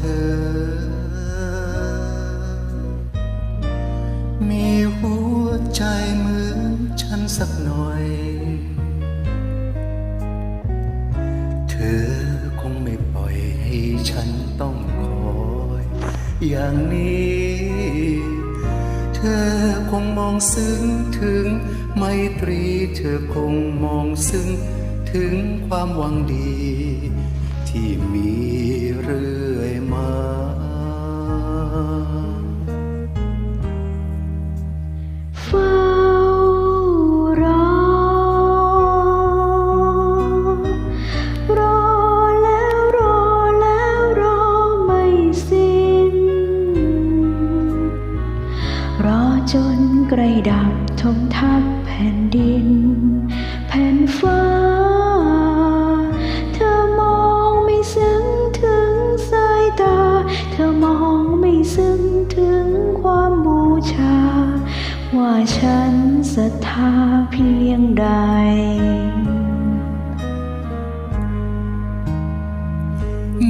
เธอ มีหัวใจเหมือนฉันสักหน่อย เธอคงไม่ปล่อยให้ฉันต้องคอย อย่างนี้ เธอคงมองซึ้งถึงไมตรี เธอคงมองซึ้งถึงความหวังดี ที่มีเรื่อ บทมทับแผ่นดิน แผ่นฟ้า เธอมองไม่ซึ้งถึงสายตา เธอมองไม่ซึ้งถึงความบูชา ว่าฉันศรัทธาเพียงใด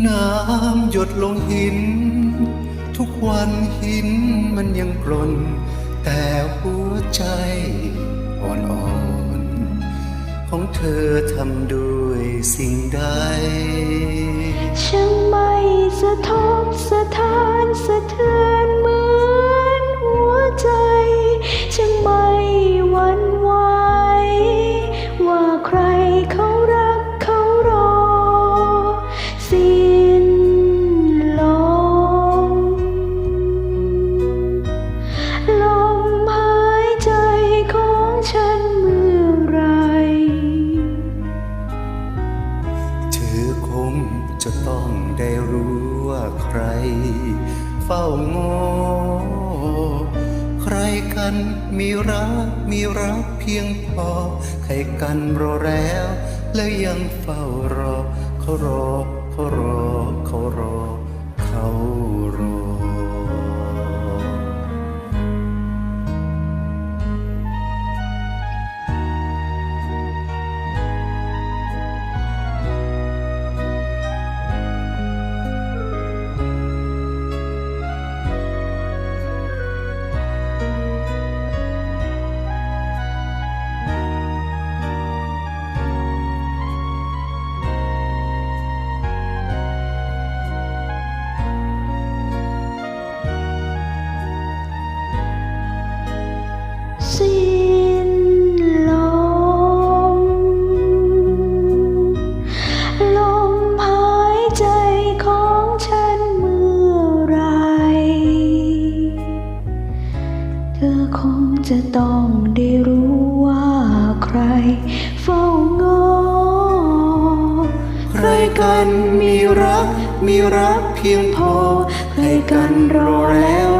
น้ำหยดลงหิน ทุกวันหินมันยังกลน แต่หัว เธอทำด้วยสิ่งใด ฉันไม่สะทกสะท้านสะเทือน คงจะต้องได้รู้ว่าใคร เฝ้างอใครกันมีรักมีรักเพียงพอ ใครกันรอแล้ว และยังเฝ้ารอ เขารอเขารอเขารอเขารอ เธอคงจะต้องได้รู้ว่าใครเฝ้างอ ใครกันมีรักมีรักเพียงพอ ใครกันรอแล้ว